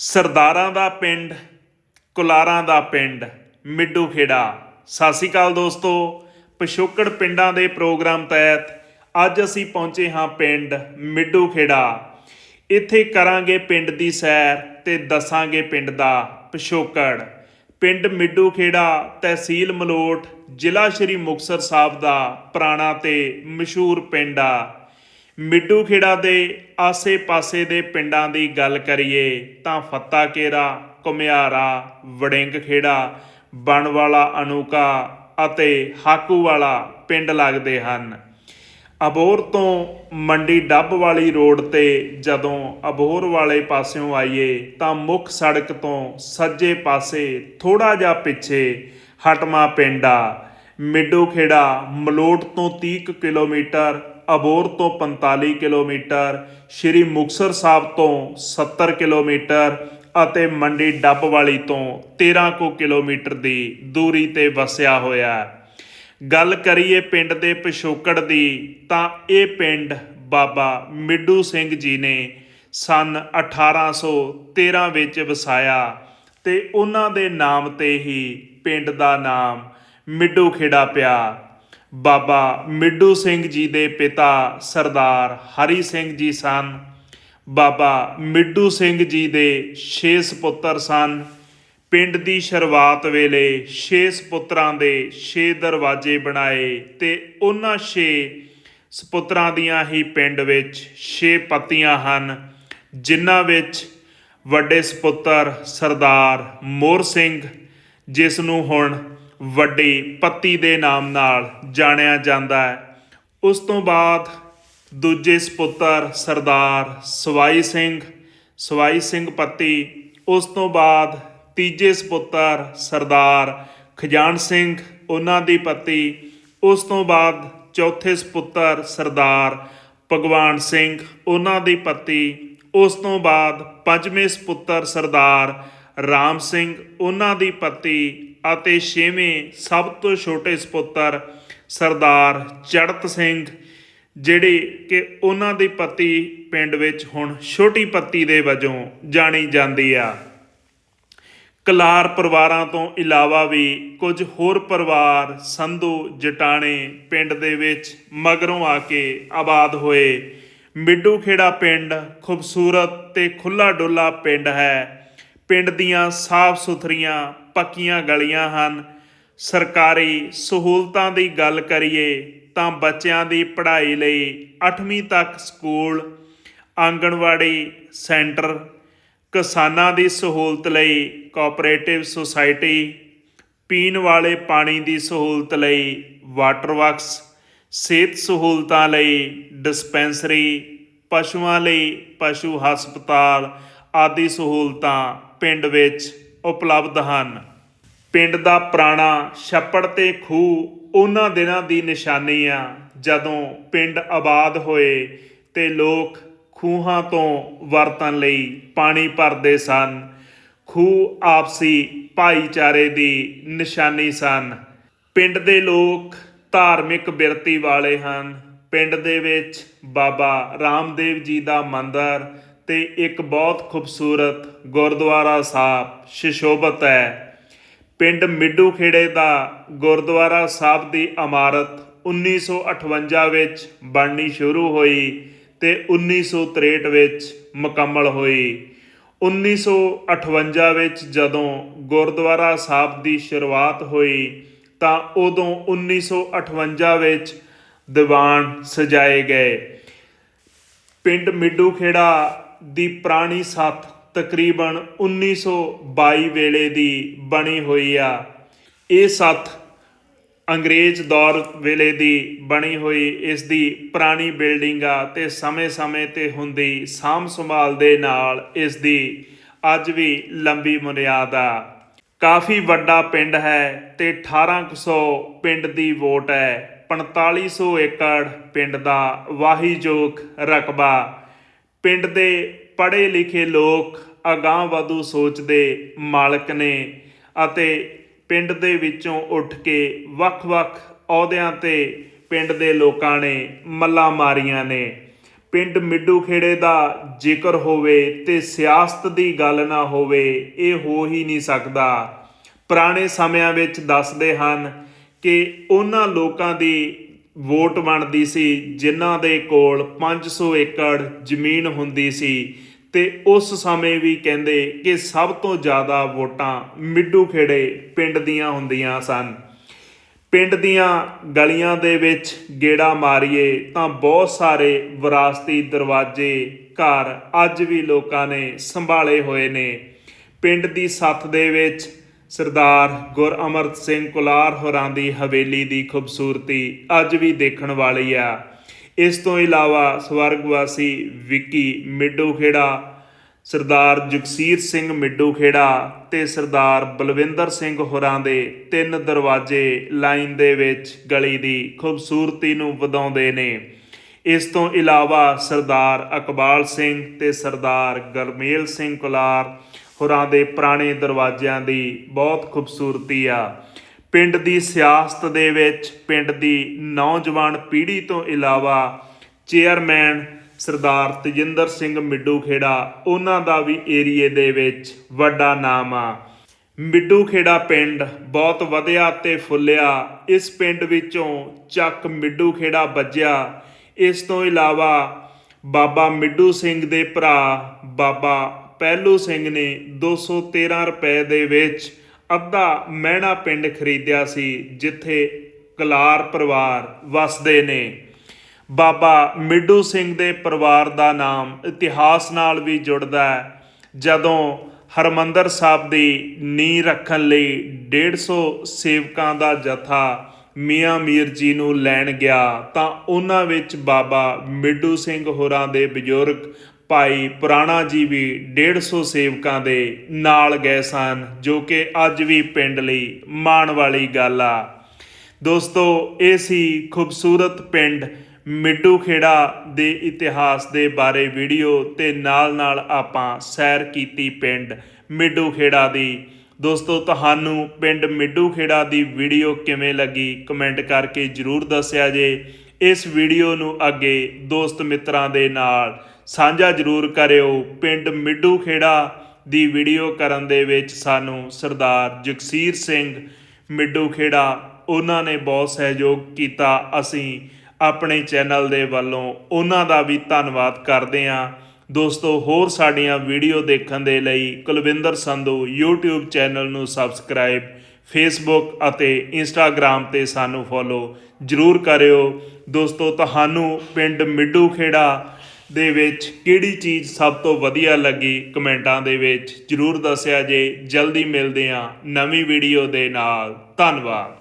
ਸਰਦਾਰਾਂ ਦਾ ਪਿੰਡ, ਕੁਲਾਰਾਂ ਦਾ ਪਿੰਡ, ਮਿੱਡੂ ਖੇੜਾ। ਸਤਿ ਸ਼੍ਰੀ ਅਕਾਲ ਦੋਸਤੋ। ਪਿਛੋਕੜ ਪਿੰਡਾਂ ਦੇ ਪ੍ਰੋਗਰਾਮ ਤਹਿਤ ਅੱਜ ਅਸੀਂ ਪਹੁੰਚੇ ਹਾਂ ਪਿੰਡ ਮਿੱਡੂ ਖੇੜਾ। ਇੱਥੇ ਕਰਾਂਗੇ ਪਿੰਡ ਦੀ ਸੈਰ ਤੇ ਦੱਸਾਂਗੇ ਪਿੰਡ ਦਾ ਪਿਛੋਕੜ। ਪਿੰਡ ਮਿੱਡੂ ਖੇੜਾ ਤਹਿਸੀਲ ਮਲੋਟ ਜ਼ਿਲ੍ਹਾ ਸ਼੍ਰੀ ਮੁਕਤਸਰ ਸਾਹਿਬ ਦਾ ਪੁਰਾਣਾ ਤੇ ਮਸ਼ਹੂਰ ਪਿੰਡ ਆ। ਮਿੱਡੂ ਖੇੜਾ ਦੇ ਆਸੇ-ਪਾਸੇ ਦੇ ਪਿੰਡਾਂ ਦੀ ਗੱਲ ਕਰੀਏ ਤਾਂ ਫੱਤਾ ਕੇਰਾ ਕੁਮਿਆਰਾ ਵੜਿੰਗ ਖੇੜਾ, ਬਣਵਾਲਾ, ਅਨੂਕਾ ਅਤੇ ਹਾਕੂ ਵਾਲਾ ਪਿੰਡ ਲੱਗਦੇ ਹਨ। ਅਬੋਰ ਤੋਂ ਮੰਡੀ ਡੱਬ ਵਾਲੀ ਰੋਡ ਤੇ ਜਦੋਂ ਅਬੋਰ ਵਾਲੇ ਪਾਸਿਓਂ ਆਈਏ ਤਾਂ ਮੁੱਖ ਸੜਕ ਤੋਂ ਸੱਜੇ ਪਾਸੇ ਥੋੜਾ ਜਿਹਾ ਪਿੱਛੇ ਹਟਮਾ ਪਿੰਡ ਆ। ਮਿੱਡੂ ਖੇੜਾ ਮਲੋਟ ਤੋਂ 30 ਕੁ ਕਿਲੋਮੀਟਰ ਅਬੋਰ ਤੋਂ 45 ਕਿਲੋਮੀਟਰ, ਸ਼੍ਰੀ ਮੁਕਤਸਰ ਸਾਹਿਬ ਤੋਂ 70 ਕਿਲੋਮੀਟਰ ਅਤੇ ਮੰਡੀ ਡੱਬ ਵਾਲੀ ਤੋਂ 13 ਕੁ ਕਿਲੋਮੀਟਰ ਦੀ ਦੂਰੀ ਤੇ ਵਸਿਆ ਹੋਇਆ ਗੱਲ ਕਰੀਏ ਪਿੰਡ ਦੇ ਪਿਛੋਕੜ ਦੀ, ਤਾਂ ਇਹ ਪਿੰਡ ਬਾਬਾ ਮਿੱਡੂ ਸਿੰਘ ਜੀ ਨੇ ਸਨ 1813 ਵਿੱਚ ਵਸਾਇਆ ਤੇ ਉਹਨਾਂ ਦੇ ਨਾਮ ਤੇ ਹੀ ਪਿੰਡ ਦਾ ਨਾਮ ਮਿੱਡੂ ਖੇੜਾ ਪਿਆ। ਬਾਬਾ ਮਿੱਡੂ ਸਿੰਘ ਜੀ ਦੇ ਪਿਤਾ ਸਰਦਾਰ ਹਰੀ ਸਿੰਘ ਜੀ ਸਨ, ਬਾਬਾ ਮਿੱਡੂ ਸਿੰਘ ਜੀ ਦੇ 6 ਸੁਪੁੱਤਰ ਸਨ। ਪਿੰਡ ਦੀ ਸ਼ੁਰੂਆਤ ਵੇਲੇ 6 ਸੁਪੁੱਤਰਾਂ ਦੇ 6 ਦਰਵਾਜ਼ੇ ਬਣਾਏ ਤੇ ਉਹਨਾਂ 6 ਸੁਪੁੱਤਰਾਂ ਦੀਆਂ ਹੀ ਪਿੰਡ ਵਿੱਚ 6 ਪਤੀਆਂ ਹਨ, ਜਿਨ੍ਹਾਂ ਵਿੱਚ ਵੱਡੇ ਸੁਪੁੱਤਰ ਸਰਦਾਰ ਮੋਰ ਸਿੰਘ, ਜਿਸ ਨੂੰ ਹੁਣ ਵੱਡੀ ਪੱਤੀ ਦੇ ਨਾਮ ਨਾਲ ਜਾਣਿਆ ਜਾਂਦਾ ਹੈ। ਉਸ ਤੋਂ ਬਾਅਦ ਦੂਜੇ ਸੁਪੁੱਤਰ ਸਰਦਾਰ ਸਵਾਈ ਸਿੰਘ ਸਵਾਈ ਸਿੰਘ ਪੱਤੀ, ਉਸ ਤੋਂ ਬਾਅਦ ਤੀਜੇ ਸੁਪੁੱਤਰ ਸਰਦਾਰ ਖਜਾਨ ਸਿੰਘ, ਉਹਨਾਂ ਦੀ ਪੱਤੀ, ਉਸ ਤੋਂ ਬਾਅਦ ਚੌਥੇ ਸੁਪੁੱਤਰ ਸਰਦਾਰ ਭਗਵਾਨ ਸਿੰਘ, ਉਹਨਾਂ ਦੀ ਪੱਤੀ, ਉਸ ਤੋਂ ਬਾਅਦ ਪੰਜਵੇਂ ਸੁਪੁੱਤਰ ਸਰਦਾਰ ਰਾਮ ਸਿੰਘ, ਉਹਨਾਂ ਦੀ ਪਤੀ ਅਤੇ ਛੇਵੇਂ ਸਭ ਤੋਂ ਛੋਟੇ ਸੁਪੁੱਤਰ ਸਰਦਾਰ ਚੜਤ ਸਿੰਘ, ਜਿਹੜੇ ਕਿ ਉਹਨਾਂ ਦੇ ਪਤੀ ਪਿੰਡ ਵਿੱਚ ਹੁਣ ਛੋਟੀ ਪੱਤੀ ਦੇ ਵਜੋਂ ਜਾਣੀ ਜਾਂਦੀ ਆ। ਕਲਾਰ ਪਰਿਵਾਰਾਂ ਤੋਂ ਇਲਾਵਾ ਵੀ ਕੁਝ ਹੋਰ ਪਰਿਵਾਰ ਸੰਧੂ, ਜਟਾਣੇ ਪਿੰਡ ਦੇ ਵਿੱਚ ਮਗਰੋਂ ਆ ਕੇ ਆਬਾਦ ਹੋਏ। ਮਿੱਡੂ ਖੇੜਾ ਪਿੰਡ ਖੂਬਸੂਰਤ ਤੇ ਖੁੱਲਾ ਡੁੱਲਾ ਪਿੰਡ ਹੈ। ਪਿੰਡ ਦੀਆਂ ਸਾਫ਼ ਸੁਥਰੀਆਂ ਪੱਕੀਆਂ ਗਲੀਆਂ ਹਨ। ਸਰਕਾਰੀ ਸਹੂਲਤਾਂ ਦੀ ਗੱਲ ਕਰੀਏ ਤਾਂ ਬੱਚਿਆਂ ਦੀ ਪੜ੍ਹਾਈ ਲਈ 8ਵੀਂ ਤੱਕ ਸਕੂਲ, ਆਂਗਣਵਾੜੀ ਸੈਂਟਰ, ਕਿਸਾਨਾਂ ਦੀ ਸਹੂਲਤ ਲਈ ਕੋਆਪਰੇਟਿਵ ਸੁਸਾਇਟੀ, ਪੀਣ ਵਾਲੇ ਪਾਣੀ ਦੀ ਸਹੂਲਤ ਲਈ ਵਾਟਰ ਵਰਕਸ, ਸਿਹਤ ਸਹੂਲਤਾਂ ਲਈ ਡਿਸਪੈਂਸਰੀ, ਪਸ਼ੂਆਂ ਲਈ ਪਸ਼ੂ ਹਸਪਤਾਲ ਆਦਿ ਸਹੂਲਤਾਂ ਪਿੰਡ ਵਿੱਚ ਉਪਲਬਧ ਹਨ। ਪਿੰਡ ਦਾ ਪੁਰਾਣਾ ਛੱਪੜ ਤੇ ਖੂਹ ਉਹਨਾਂ ਦਿਨਾਂ ਦੀ ਨਿਸ਼ਾਨੀ ਆ, ਜਦੋਂ ਪਿੰਡ ਆਬਾਦ ਹੋਏ ਤੇ ਲੋਕ ਖੂਹਾਂ ਤੋਂ ਵਰਤਣ ਲਈ ਪਾਣੀ ਭਰਦੇ ਸਨ। ਖੂਹ ਆਪਸੀ ਭਾਈਚਾਰੇ ਦੀ ਨਿਸ਼ਾਨੀ ਸਨ। ਪਿੰਡ ਦੇ ਲੋਕ ਧਾਰਮਿਕ ਬਿਰਤੀ ਵਾਲੇ ਹਨ। ਪਿੰਡ ਦੇ ਵਿੱਚ ਬਾਬਾ ਰਾਮਦੇਵ ਜੀ ਦਾ ਮੰਦਿਰ ਤੇ ਇੱਕ ਬਹੁਤ ਖੂਬਸੂਰਤ ਗੁਰਦੁਆਰਾ ਸਾਹਿਬ ਸ਼ਿਸ਼ੋਭਤ ਹੈ। ਪਿੰਡ ਮਿੱਡੂ ਖੇੜੇ ਦਾ ਗੁਰਦੁਆਰਾ ਸਾਹਿਬ ਦੀ ਇਮਾਰਤ 1958 ਵਿੱਚ ਬਣਨੀ ਸ਼ੁਰੂ ਹੋਈ ਤੇ 1963 ਵਿੱਚ ਮੁਕੰਮਲ ਹੋਈ। 1958 ਵਿੱਚ ਜਦੋਂ ਗੁਰਦੁਆਰਾ ਸਾਹਿਬ ਦੀ ਸ਼ੁਰੂਆਤ ਹੋਈ ਤਾਂ ਉਦੋਂ 1958 ਵਿੱਚ ਦੀਵਾਨ ਸਜਾਏ ਗਏ। ਪਿੰਡ ਮਿੱਡੂ ਖੇੜਾ ਦੀ ਪੁਰਾਣੀ ਸੱਥ ਤਕਰੀਬਨ 1922 ਵੇਲੇ ਦੀ ਬਣੀ ਹੋਈ ਆ। ਇਹ ਸੱਥ ਅੰਗਰੇਜ਼ ਦੌਰ ਵੇਲੇ ਦੀ ਬਣੀ ਹੋਈ, ਇਸ ਦੀ ਪੁਰਾਣੀ ਬਿਲਡਿੰਗ ਆ ਤੇ ਸਮੇਂ-ਸਮੇਂ ਤੇ ਹੁੰਦੀ ਸਾਂਭ ਸੰਭਾਲ ਦੇ ਨਾਲ ਇਸ ਦੀ ਅੱਜ ਵੀ ਲੰਬੀ ਮੁਨਿਆਦ ਆ। ਕਾਫੀ ਵੱਡਾ ਪਿੰਡ ਹੈ ਤੇ 1800 ਪਿੰਡ ਦੀ ਵੋਟ ਹੈ। 4500 ਏਕੜ ਪਿੰਡ ਦਾ ਵਾਹੀਯੋਗ ਰਕਬਾ ਪਿੰਡ ਦੇ ਪੜ੍ਹੇ ਲਿਖੇ ਲੋਕ ਅਗਾਂਹ ਵਧੂ ਸੋਚ ਦੇ ਮਾਲਕ ਨੇ ਅਤੇ ਪਿੰਡ ਦੇ ਵਿੱਚੋਂ ਉੱਠ ਕੇ ਵੱਖ-ਵੱਖ ਅਹੁਦਿਆਂ ਤੇ ਪਿੰਡ ਦੇ ਲੋਕਾਂ ਨੇ ਮੱਲਾ ਮਾਰੀਆਂ ਨੇ। ਪਿੰਡ ਮਿੱਡੂ ਖੇੜੇ ਦਾ ਜ਼ਿਕਰ ਹੋਵੇ ਤੇ ਸਿਆਸਤ ਦੀ ਗੱਲ ਨਾ ਹੋਵੇ, ਇਹ ਹੋ ਹੀ ਨਹੀਂ ਸਕਦਾ। ਪੁਰਾਣੇ ਸਮਿਆਂ ਵਿੱਚ ਦੱਸਦੇ ਹਨ ਕਿ ਉਹਨਾਂ ਲੋਕਾਂ ਦੀ ਵੋਟ ਬਣਦੀ ਸੀ, ਜਿਨ੍ਹਾਂ ਦੇ ਕੋਲ 500 ਏਕੜ ਜ਼ਮੀਨ ਹੁੰਦੀ ਸੀ ਤੇ ਉਸ ਸਮੇਂ ਵੀ ਕਹਿੰਦੇ ਕਿ ਸਭ ਤੋਂ ਜ਼ਿਆਦਾ ਵੋਟਾਂ ਮਿੱਡੂ ਖੇੜੇ ਪਿੰਡ ਦੀਆਂ ਹੁੰਦੀਆਂ ਸਨ। ਪਿੰਡ ਦੀਆਂ ਗਲੀਆਂ ਦੇ ਵਿੱਚ ਗੇੜਾ ਮਾਰੀਏ ਤਾਂ ਬਹੁਤ ਸਾਰੇ ਵਿਰਾਸਤੀ ਦਰਵਾਜ਼ੇ, ਘਰ ਅੱਜ ਵੀ ਲੋਕਾਂ ਨੇ ਸੰਭਾਲੇ ਹੋਏ ਨੇ। ਪਿੰਡ ਦੀ ਸੱਥ ਦੇ ਵਿੱਚ ਸਰਦਾਰ ਗੁਰਅਮਰਤ ਸਿੰਘ ਕੁਲਾਰ ਹੋਰਾਂ ਦੀ ਹਵੇਲੀ ਦੀ ਖੂਬਸੂਰਤੀ ਅੱਜ ਵੀ ਦੇਖਣ ਵਾਲੀ ਆ। ਇਸ ਤੋਂ ਇਲਾਵਾ ਸਵਰਗਵਾਸੀ ਵਿੱਕੀ ਮਿੱਡੂ ਖੇੜਾ ਸਰਦਾਰ ਜਗਸੀਰ ਸਿੰਘ ਮਿੱਡੂ ਖੇੜਾ ਤੇ ਸਰਦਾਰ ਬਲਵਿੰਦਰ ਸਿੰਘ ਹੋਰਾਂ ਦੇ ਤਿੰਨ ਦਰਵਾਜ਼ੇ ਲਾਈਨ ਦੇ ਵਿੱਚ ਗਲੀ ਦੀ ਖੂਬਸੂਰਤੀ ਨੂੰ ਵਧਾਉਂਦੇ ਨੇ। ਇਸ ਤੋਂ ਇਲਾਵਾ ਸਰਦਾਰ ਅਕਬਾਲ ਸਿੰਘ ਤੇ ਸਰਦਾਰ ਗਰਮੇਲ ਸਿੰਘ ਕੁਲਾਰ ਹੋਰਾਂ ਦੇ ਪੁਰਾਣੇ ਦਰਵਾਜ਼ਿਆਂ ਦੀ ਬਹੁਤ ਖੂਬਸੂਰਤੀ ਆ। ਪਿੰਡ ਦੀ ਸਿਆਸਤ ਦੇ ਵਿੱਚ ਪਿੰਡ ਦੀ ਨੌਜਵਾਨ ਪੀੜ੍ਹੀ ਤੋਂ ਇਲਾਵਾ ਚੇਅਰਮੈਨ ਸਰਦਾਰ ਤਜਿੰਦਰ ਸਿੰਘ ਮਿੱਡੂ ਖੇੜਾ, ਉਹਨਾਂ ਦਾ ਵੀ ਏਰੀਏ ਦੇ ਵਿੱਚ ਵੱਡਾ ਨਾਮ ਆ। ਮਿੱਡੂ ਖੇੜਾ ਪਿੰਡ ਬਹੁਤ ਵਧਿਆ ਤੇ ਫੁੱਲਿਆ। ਇਸ ਪਿੰਡ ਵਿੱਚੋਂ ਚੱਕ ਮਿੱਡੂ ਖੇੜਾ ਵੱਜਿਆ। ਇਸ ਤੋਂ ਇਲਾਵਾ ਬਾਬਾ ਮਿੱਡੂ ਸਿੰਘ ਦੇ ਭਰਾ ਬਾਬਾ ਪਹਿਲੂ ਸਿੰਘ ਨੇ 213 ਰੁਪਏ ਦੇ ਵਿੱਚ ਅੱਧਾ ਮਹਿਣਾ ਪਿੰਡ ਖਰੀਦਿਆ ਸੀ, ਜਿੱਥੇ ਕਲਾਰ ਪਰਿਵਾਰ ਵਸਦੇ ਨੇ। ਬਾਬਾ ਮਿੱਡੂ ਸਿੰਘ ਦੇ ਪਰਿਵਾਰ ਦਾ ਨਾਮ ਇਤਿਹਾਸ ਨਾਲ ਵੀ ਜੁੜਦਾ ਹੈ। ਜਦੋਂ ਹਰਮੰਦਰ ਸਾਹਿਬ ਦੀ ਨੀਂਹ ਰੱਖਣ ਲਈ 150 ਸੇਵਕਾਂ ਦਾ ਜਥਾ ਮੀਆਂ ਮੀਰ ਜੀ ਨੂੰ ਲੈਣ ਗਿਆ, ਤਾਂ ਉਹਨਾਂ ਵਿੱਚ ਬਾਬਾ ਮਿੱਡੂ ਸਿੰਘ ਹੋਰਾਂ ਦੇ ਬਜ਼ੁਰਗ ਭਾਈ ਪੁਰਾਣਾ ਜੀ ਵੀ 150 ਸੇਵਕਾਂ ਦੇ ਨਾਲ ਗਏ ਸਨ, ਜੋ ਕਿ ਅੱਜ ਵੀ ਪਿੰਡ ਲਈ ਮਾਣ ਵਾਲੀ ਗੱਲ ਆ। ਦੋਸਤੋ, ਇਹ ਸੀ ਖੂਬਸੂਰਤ ਪਿੰਡ ਮਿੱਡੂ ਖੇੜਾ ਦੇ ਇਤਿਹਾਸ ਦੇ ਬਾਰੇ ਵੀਡੀਓ ਤੇ ਨਾਲ-ਨਾਲ ਆਪਾਂ ਸੈਰ ਕੀਤੀ ਪਿੰਡ ਮਿੱਡੂ ਖੇੜਾ ਦੀ। ਦੋਸਤੋ, ਤੁਹਾਨੂੰ ਪਿੰਡ ਮਿੱਡੂ ਖੇੜਾ ਦੀ ਵੀਡੀਓ ਕਿਵੇਂ ਲੱਗੀ ਕਮੈਂਟ ਕਰਕੇ ਜਰੂਰ ਦੱਸਿਆ ਜੇ। ਇਸ ਵੀਡੀਓ ਨੂੰ ਅੱਗੇ ਦੋਸਤ ਮਿੱਤਰਾਂ ਦੇ ਨਾਲ ਸਾਂਝਾ ਜਰੂਰ ਕਰਿਓ ਪਿੰਡ ਮਿੱਡੂ ਖੇੜਾ ਦੀ ਵੀਡੀਓ ਕਰਨ ਦੇ ਵਿੱਚ ਸਾਨੂੰ ਸਰਦਾਰ ਜਗਸੀਰ ਸਿੰਘ ਮਿੱਡੂ ਖੇੜਾ, ਉਹਨਾਂ ਨੇ ਬਹੁਤ ਸਹਿਯੋਗ ਕੀਤਾ। ਅਸੀਂ ਆਪਣੇ ਚੈਨਲ ਦੇ ਵੱਲੋਂ ਉਹਨਾਂ ਦਾ ਵੀ ਧੰਨਵਾਦ ਕਰਦੇ ਹਾਂ। ਦੋਸਤੋ, ਹੋਰ ਸਾਡੀਆਂ ਵੀਡੀਓ ਦੇਖਣ ਦੇ ਲਈ ਕੁਲਵਿੰਦਰ ਸੰਧੂ YouTube ਚੈਨਲ ਨੂੰ ਸਬਸਕ੍ਰਾਈਬ, Facebook ਅਤੇ Instagram ਤੇ ਸਾਨੂੰ ਫੋਲੋ ਜਰੂਰ ਕਰਿਓ। ਦੋਸਤੋ, ਤੁਹਾਨੂੰ ਪਿੰਡ ਮਿੱਡੂ ਖੇੜਾ ਦੇ ਵਿੱਚ ਕਿਹੜੀ ਚੀਜ਼ ਸਭ ਤੋਂ ਵਧੀਆ ਲੱਗੀ ਕਮੈਂਟਾਂ ਦੇ ਵਿੱਚ ਜਰੂਰ ਦੱਸਿਆ ਜੇ। ਜਲਦੀ ਮਿਲਦੇ ਹਾਂ ਨਵੀਂ ਵੀਡੀਓ ਦੇ ਨਾਲ। ਧੰਨਵਾਦ।